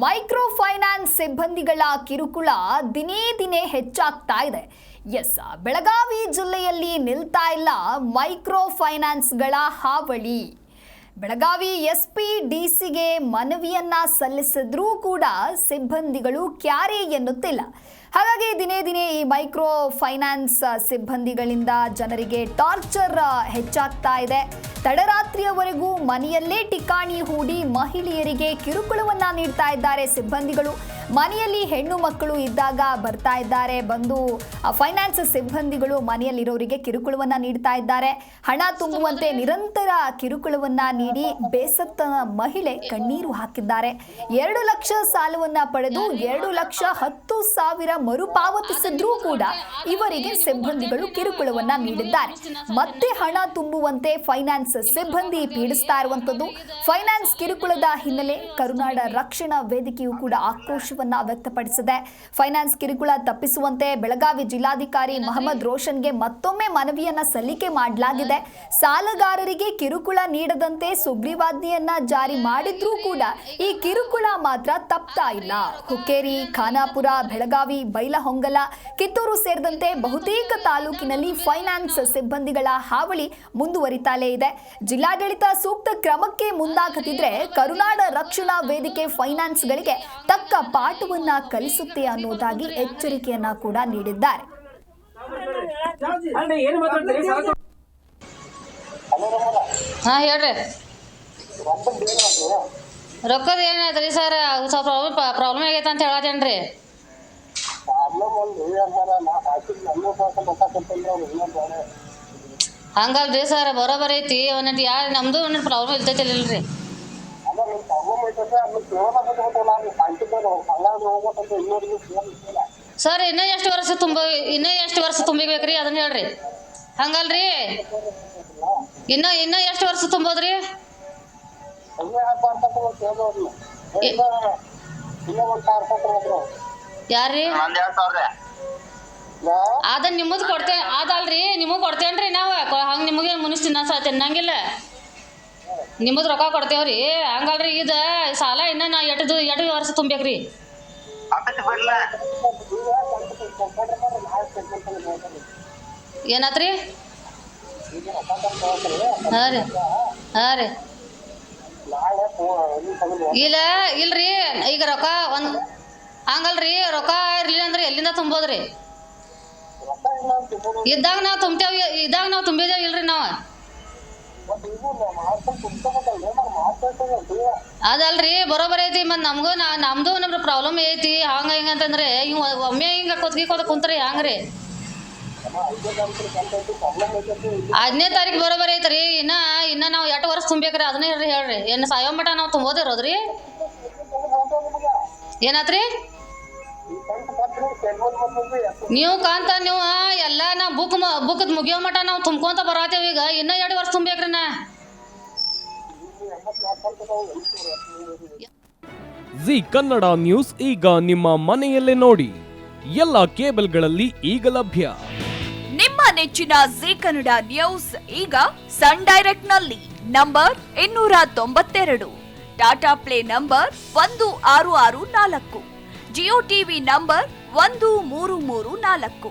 Micro finance ಸಿಬ್ಬಂದಿಗಳ ಕಿರುಕುಳ ದಿನೇ ದಿನೇ ಹೆಚ್ಚಾಗ್ತಾ ಇದೆ. ಎಸ್, ಬೆಳಗಾವಿ ಜಿಲ್ಲೆಯಲ್ಲಿ ನಿಲ್ತಾ ಇಲ್ಲ ಮೈಕ್ರೋ ಫೈನಾನ್ಸ್ಗಳ ಹಾವಳಿ. ಬೆಳಗಾವಿ ಎಸ್ಪಿ ಡಿಸಿಗೆ ಮನವಿಯನ್ನ ಸಲ್ಲಿಸಿದ್ರೂ ಕೂಡ ಸಿಬ್ಬಂದಿಗಳು ಕ್ಯಾರೆ ಎನ್ನುತ್ತಿಲ್ಲ. ಹಾಗಾಗಿ ದಿನೇ ದಿನೇ ಈ ಮೈಕ್ರೋ ಫೈನಾನ್ಸ್ ಸಿಬ್ಬಂದಿಗಳಿಂದ ಜನರಿಗೆ ಟಾರ್ಚರ್ ಹೆಚ್ಚಾಗ್ತಾ ಇದೆ. ತಡರಾತ್ರಿಯವರೆಗೂ ಮನೆಯಲ್ಲೇ ಠಿಕಾಣಿ ಹೂಡಿ ಮಹಿಳೆಯರಿಗೆ ಕಿರುಕುಳವನ್ನ ನೀಡ್ತಾ ಇದ್ದಾರೆ ಸಿಬ್ಬಂದಿಗಳು. ಮನೆಯಲ್ಲಿ ಹೆಣ್ಣು ಮಕ್ಕಳು ಇದ್ದಾಗ ಬರ್ತಾ ಇದ್ದಾರೆ. ಬಂದು ಫೈನಾನ್ಸ್ ಸಿಬ್ಬಂದಿಗಳು ಮನೆಯಲ್ಲಿರೋರಿಗೆ ಕಿರುಕುಳವನ್ನ ನೀಡ್ತಾ ಇದ್ದಾರೆ. ಹಣ ತುಂಬುವಂತೆ ನಿರಂತರ ಕಿರುಕುಳವನ್ನ ನೀಡಿ ಬೇಸತ್ತ ಮಹಿಳೆ ಕಣ್ಣೀರು ಹಾಕಿದ್ದಾರೆ. ಎರಡು ಲಕ್ಷ ಸಾಲವನ್ನ ಪಡೆದು ಎರಡು ಲಕ್ಷ ಹತ್ತು ಸಾವಿರ ಮರುಪಾವತಿಸಿದ್ರೂ ಕೂಡ ಇವರಿಗೆ ಸಿಬ್ಬಂದಿಗಳು ಕಿರುಕುಳವನ್ನ ನೀಡಿದ್ದಾರೆ. ಮತ್ತೆ ಹಣ ತುಂಬುವಂತೆ ಫೈನಾನ್ಸ್ ಸಿಬ್ಬಂದಿ ಪೀಡಿಸ್ತಾ ಇರುವಂತದ್ದು ಫೈನಾನ್ಸ್ ಕಿರುಕುಳದ ಹಿನ್ನೆಲೆ ಕರುನಾಡ ರಕ್ಷಣಾ ವೇದಿಕೆಯು ಕೂಡ ಆಕ್ರೋಶವನ್ನ ವ್ಯಕ್ತಪಡಿಸಿದೆ. ಫೈನಾನ್ಸ್ ಕಿರುಕುಳ ತಪ್ಪಿಸುವಂತೆ ಬೆಳಗಾವಿ ಜಿಲ್ಲಾಧಿಕಾರಿ ಮಹಮ್ಮದ್ ರೋಷನ್ಗೆ ಮತ್ತೊಮ್ಮೆ ಮನವಿಯನ್ನ ಸಲ್ಲಿಕೆ ಮಾಡಲಾಗಿದೆ. ಸಾಲಗಾರರಿಗೆ ಕಿರುಕುಳ ನೀಡದಂತೆ ಸುಗ್ರೀವಾಜ್ಞೆಯನ್ನ ಜಾರಿ ಮಾಡಿದ್ರೂ ಕೂಡ ಈ ಕಿರುಕುಳ ಮಾತ್ರ ತಪ್ತಾ ಇಲ್ಲ. ಹುಕ್ಕೇರಿ ಖಾನಾಪುರ ಬೆಳಗಾವಿ ಬೈಲಹೊಂಗಲ ಕಿತ್ತೂರು ಸೇರಿದಂತೆ ಬಹುತೇಕ ತಾಲೂಕಿನಲ್ಲಿ ಫೈನಾನ್ಸ್ ಸಿಬ್ಬಂದಿಗಳ ಹಾವಳಿ ಮುಂದುವರಿತಾಲೇ ಇದೆ. ಜಿಲ್ಲಾಡಳಿತ ಸೂಕ್ತ ಕ್ರಮಕ್ಕೆ ಮುಂದಾಗದಿದ್ರೆ ಕರುನಾಡ ರಕ್ಷಣಾ ವೇದಿಕೆ ಫೈನಾನ್ಸ್ಗಳಿಗೆ ತಕ್ಕ ಪಾಠವನ್ನ ಕಲಿಸುತ್ತೆ ಅನ್ನೋದಾಗಿ ಎಚ್ಚರಿಕೆಯನ್ನ ಕೂಡ ನೀಡಿದ್ದಾರೆ. ರೊಕ್ಕದ ಏನಾಯ್ತು ಸರ್? ಸ್ವಲ್ಪ ಪ್ರಾಬ್ಲಮ್ ಆಗೈತೆ ಅಂತ ಹೇಳತೇನ್ರಿ ಹಂಗಲ್ರಿ ಸರ್, ಬರೋಬರ್ ಐತಿ. ಒಂದೊಂದು ಯಾರು, ನಮ್ದು ಒಂದೊಂದು ಪ್ರಾಬ್ಲಮ್ ಇರ್ತೈತಿ ಇಲ್ರಿ ಸರ್, ಇನ್ನೂ ಎಷ್ಟು ವರ್ಷ ತುಂಬ ಇನ್ನೂ ಎಷ್ಟು ವರ್ಷ ತುಂಬಿಬೇಕ್ರಿ? ಅದನ್ನ ಹೇಳ್ರಿ. ಹಂಗಲ್ರಿ? ಇನ್ನ ಇನ್ನೂ ಎಷ್ಟು ವರ್ಷ ತುಂಬೋದ್ರಿ? ಯಾರ್ರಿ? ಅದ ನಿಮ್ಮದು ಕೊಡ್ತೇನೆ ಅದಲ್ರಿ ನಿಮಗ್ ಕೊಡ್ತೇನ್ರಿ ನಾವು. ಹಂಗ ನಿಮಗೆ ಮುನಿಸ್ ತಿನ್ನ ಸಹ ತಿನ್ನಂಗಿಲ್ಲ ನಿಮ್ಮದು ರೊಕ್ಕ ಕೊಡ್ತೇವ್ರಿ. ಹಂಗಲ್ರಿ ಇದು ಸಾಲ ಇನ್ನ ನಾ ಎಟದು ಎಟು ವರ್ಷ ತುಂಬೇಕ್ರಿ ಏನಾತ್ರಿ? ಹಾಂ ರೀ ಹಾಂ ರೀ. ಇಲ್ಲ ಇಲ್ರಿ ಈಗ ರೊಕ್ಕ ಒಂದ್ ಹಂಗಲ್ರಿ ರೊಕ್ಕ ಇರ್ಲಿಲ್ಲ ಅಂದ್ರೆ ಎಲ್ಲಿಂದ ತುಂಬೋದ್ರಿ? ಇದ್ದಾಗ ನಾವು ತುಂಬ್ತೇವೆ ಇದ್ದಾಗ ನಾವು ತುಂಬಿದೇವೆ ಇಲ್ರಿ ನಾವು. ಅದಲ್ರಿ, ಬರೋಬರ್ ಐತಿ. ಮತ್ ನಮಗೂ ನಾ ನಮ್ದು ನಮ್ದು ಪ್ರಾಬ್ಲಮ್ ಐತಿ. ಹಂಗ ಹಿಂಗ ಅಂತಂದ್ರೆ, ಇವ್ ಒಮ್ಮೆ ಹಿಂಗ ಕೊತ್ಗಿ ಕೊತ ಕುಂತ್ರಿ ಹಂಗ್ರಿ? ಹದಿನೈದು ತಾರೀಕು ಬರೋಬರ್ ಐತ್ರಿ. ಇನ್ನ ಇನ್ನ ನಾವು ಎಟ್ ವರ್ಷ ತುಂಬೇಕ್ರಿ ಅದನ್ನ ಹೇಳ್ರಿ ಹೇಳ್ರಿ. ಏನು ಸಾಯೋ ಮಠ ನಾವು ತುಂಬೋದಿರೋದ್ರಿ? ಏನಾತ್ರಿ? ನೀವು ಕಾಂತ, ನೀವು ಎಲ್ಲ ನಾ ಬುಕ್ ಬುಕ್ದು ಮುಗಿಯೋ ಮಟ ನಾವು ತುಂಬ್ಕೊಂತ ಬರತ್ತೇವೆ ಈಗ. ಇನ್ನೂ ಎರಡು ವರ್ಷ ತುಂಬೇಕ್ರಿ ನಾ. ಜಿ ಕನ್ನಡ ನ್ಯೂಸ್ ಈಗ ನಿಮ್ಮ ಮನೆಯಲ್ಲೇ ನೋಡಿ. ಎಲ್ಲ ಕೇಬಲ್ಗಳಲ್ಲಿ ಈಗ ಲಭ್ಯ. ನಿಮ್ಮ ನೆಚ್ಚಿನ ಜಿ ಕನ್ನಡ ನ್ಯೂಸ್ ಈಗ ಸನ್ ಡೈರೆಕ್ಟ್ನಲ್ಲಿ ನಂಬರ್ ಇನ್ನೂರ ತೊಂಬತ್ತೆರಡು. ಟಾಟಾ ಪ್ಲೇ ನಂಬರ್ ಒಂದು ಆರು ಆರು ನಾಲ್ಕು. ಜಿಯೋ ಟಿವಿ ನಂಬರ್ ಒಂದು ಮೂರು ಮೂರು ನಾಲ್ಕು.